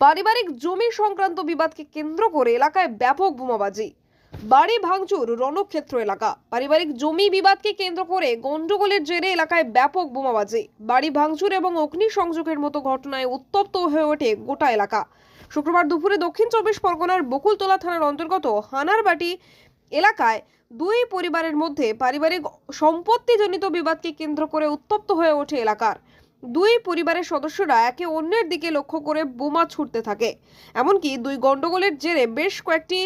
পারিবারিক জমি সংক্রান্ত বিবাদকে কেন্দ্র করে এলাকায় ব্যাপক বোমাবাজি। বাড়ি ভাঙচুর, রণক্ষেত্র এলাকা। পারিবারিক জমি বিবাদকে কেন্দ্র করে গন্ডগোলের জেরে এলাকায় ব্যাপক বোমাবাজি। বাড়ি ভাঙচুর এবং অগ্নিসংযোগের মতো ঘটনায় উত্তপ্ত হয়ে ওঠে গোটা এলাকা। শুক্রবার দুপুরে দক্ষিণ চব্বিশ পরগনার বকুলতলা থানার অন্তর্গত হানারবাটি এলাকায় দুই পরিবারের মধ্যে পারিবারিক সম্পত্তিজনিত বিবাদকে কেন্দ্র করে উত্তপ্ত হয়ে ওঠে এলাকার। দুই পরিবারের সদস্যরা একে অন্যের দিকে লক্ষ্য করে বোমা ছুটতে থাকে। এমনকি দুই গন্ডগোলের জেরে বেশ কয়েকটি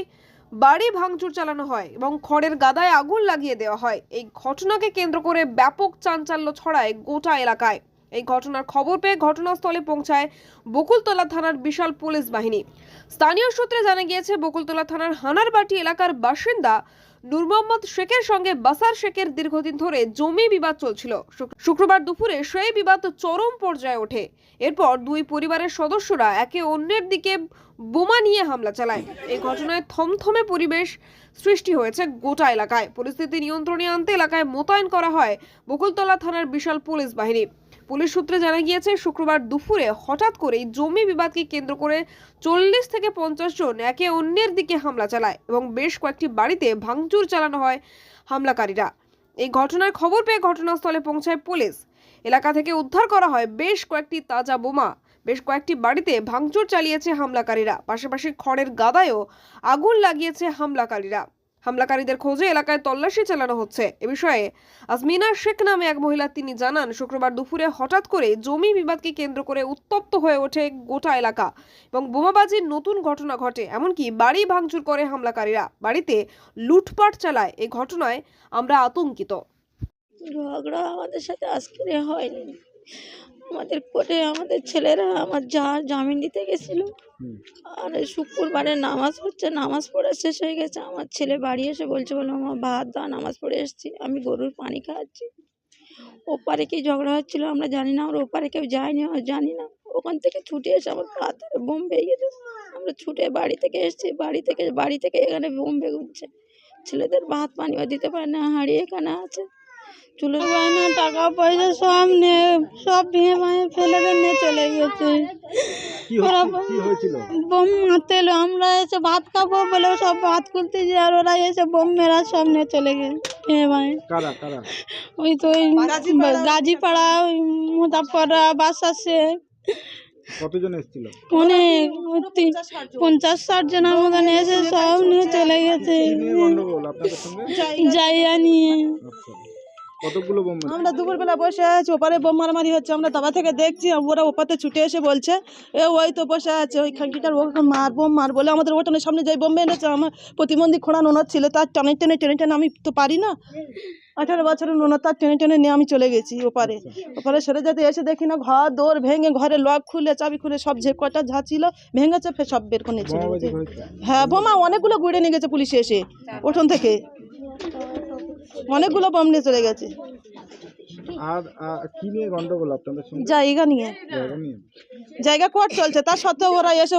বাড়ি ভাঙচুর চালানো হয় এবং খড়ের গাদায় আগুন লাগিয়ে দেওয়া হয়। এই ঘটনাকে কেন্দ্র করে ব্যাপক চাঞ্চল্য ছড়ায় গোটা এলাকায়। এই ঘটনার খবর পেয়ে ঘটনাস্থলে পৌঁছায় বকুলতলা থানার বিশাল পুলিশ বাহিনী। স্থানীয় সূত্রে জানা গিয়েছে, বকুলতলা থানার হানারবাটি এলাকার বাসিন্দা নূর মোহাম্মদ শেখের সঙ্গে বাসার শেখের দীর্ঘদিন ধরে জমি বিবাদ চলছিল। শুক্রবার দুপুরে সেই বিবাদ চরম পর্যায়ে ওঠে। এরপর দুই পরিবারের সদস্যরা একে অন্যের দিকে বোমা নিয়ে হামলা চালায়। এই ঘটনায় থমথমে পরিবেশ সৃষ্টি হয়েছে গোটা এলাকায়। পরিস্থিতি নিয়ন্ত্রণে আনতে এলাকায় মোতায়েন করা হয় বকুলতলা থানার বিশাল পুলিশ বাহিনী। পুলিশ সূত্রে জানা গিয়েছে, শুক্রবার দুপুরে হঠাৎ করেই জমি বিবাদকে কেন্দ্র করে চল্লিশ থেকে পঞ্চাশ জন একে অন্যের দিকে হামলা চালায় এবং বেশ কয়েকটি বাড়িতে ভাঙচুর চালানো হয় হামলাকারীরা। এই ঘটনার খবর পেয়ে ঘটনাস্থলে পৌঁছায় পুলিশ। এলাকা থেকে উদ্ধার করা হয় বেশ কয়েকটি তাজা বোমা। বেশ কয়েকটি বাড়িতে ভাঙচুর চালিয়েছে হামলাকারীরা। পাশাপাশি খড়ের গাদায়ও আগুন লাগিয়েছে হামলাকারীরা। হামলাকারীদের খোঁজে এলাকায় তল্লাশি চালানো হচ্ছে। এ বিষয়ে আজমিনা শেখ নামে এক মহিলা তিনি জানান, শুক্রবার দুপুরে হঠাৎ করে জমি বিবাদকে কেন্দ্র করে উত্তপ্ত হয়ে ওঠে গোটা এলাকা এবং বোমাবাজির নতুন ঘটনা ঘটে। এমনকি বাড়ি ভাঙচুর করে হামলাকারীরা বাড়িতে লুটপাট চালায়। এই ঘটনায় আমরা আতঙ্কিত। ঝগড়া আমাদের সাথে আজকে হয়নি। আমাদের কোর্টে আমাদের ছেলেরা আমার যা জামিন দিতে গেছিল আর শুক্রবারে নামাজ হচ্ছে, নামাজ পড়া শেষ হয়ে গেছে। আমার ছেলে বাড়ি এসে বলছে বলে আমার ভাত দাও, নামাজ পড়ে এসেছি। আমি গরুর পানি খাওয়াচ্ছি ওপারে কি ঝগড়া হচ্ছিল আমরা জানি না আমরা ওপারে কেউ যায়নি, আমরা জানি না। ওখান থেকে ছুটে এসে আমার পা ধরে বোম ভেঙে গেছে আমরা ছুটে বাড়ি থেকে এসেছি, বাড়ি থেকে বাড়ি থেকে এখানে বোম বেগুচ্ছে ছেলেদের ভাত পানিও দিতে পারে না, হাঁড়ি এখানে আছে। চুলো গয়না, টাকা পয়সা, সব নিয়ে সব ভেঙে ভাঙে ফেলে নিয়ে চলে গেছে। কি ওরা হচ্ছে কি হয়েছিল? বোম মারতে এলো আমরা এসে ভাত খাব বলে সব ভাত খুলতে যে আর ওরা এসে বোম মেরা সব নিয়ে চলে গেছে ওই তো ওই গাজীপাড়া। ওই বাসা শেখ কতজন এসেছিল? অনেক তিন- পঞ্চাশ ষাট জনের মতন এসে সব নিয়ে চলে গেছে। জায়গা নিয়ে। আচ্ছা। কতগুলো বোম? আমরা দুপুরবেলা বসে আছি ওপারে বোম মারামারি হচ্ছে আমরা দাবা থেকে দেখছি ওরা ওপাতে ছুটে এসে বলছে এ ওই তো বসে আছে ওই খানকিটার ওকে মার বোম মার বলে আমাদের ওটানের সামনে যাই বোম এনেছে আমার প্রতিবন্ধী খোঁড়া নোনর ছিল তার টেনে টেনে টেনে টেনে আমি তো পারি না। আঠারো বছরের নোনর তার টেনে টেনে নিয়ে আমি চলে গেছি ওপারে। ওপারে সরে যেতে এসে দেখি না ঘর দৌড় ভেঙে ঘরে লক খুলে চাবি খুলে সব যে কটা ঝা ছিল ভেঙেছে ফের সব বের করে নিয়ে চলে বোমাবাজি গেছে। হয়েছে? হ্যাঁ বোমা অনেকগুলো গুড়ে নিয়ে গেছে পুলিশ এসে ওঠন থেকে। অনেকগুলো বোম নিয়ে চলে গেছে। আর কি নিয়ে গন্ডগোল আপনাদের সঙ্গে? জায়গা নিয়ে। জায়গা নিয়ে? জায়গা কোর্ট চলছে তার সত্ত্বেও ওরা এসে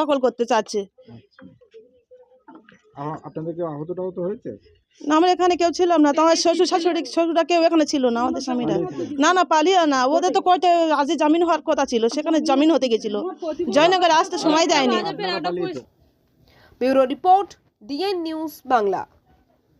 দখল করতে চাচ্ছে। আপনাদের কেউ আহত টাহত হয়েছে? না আমরা এখানে কেউ ছিলাম না তো আমার শ্বশুর শাশুড়ি শ্বশুরা কেউ এখানে ছিল না আমাদের স্বামীরা। না না পালিয়ে না ওদের তো কোর্টে আজকে জামিন হওয়ার কথা ছিল সেখানে জামিন হতে গেছিল। জয়নগরে আসতে সময় দেয়নি। Bureau report DN news Bangla.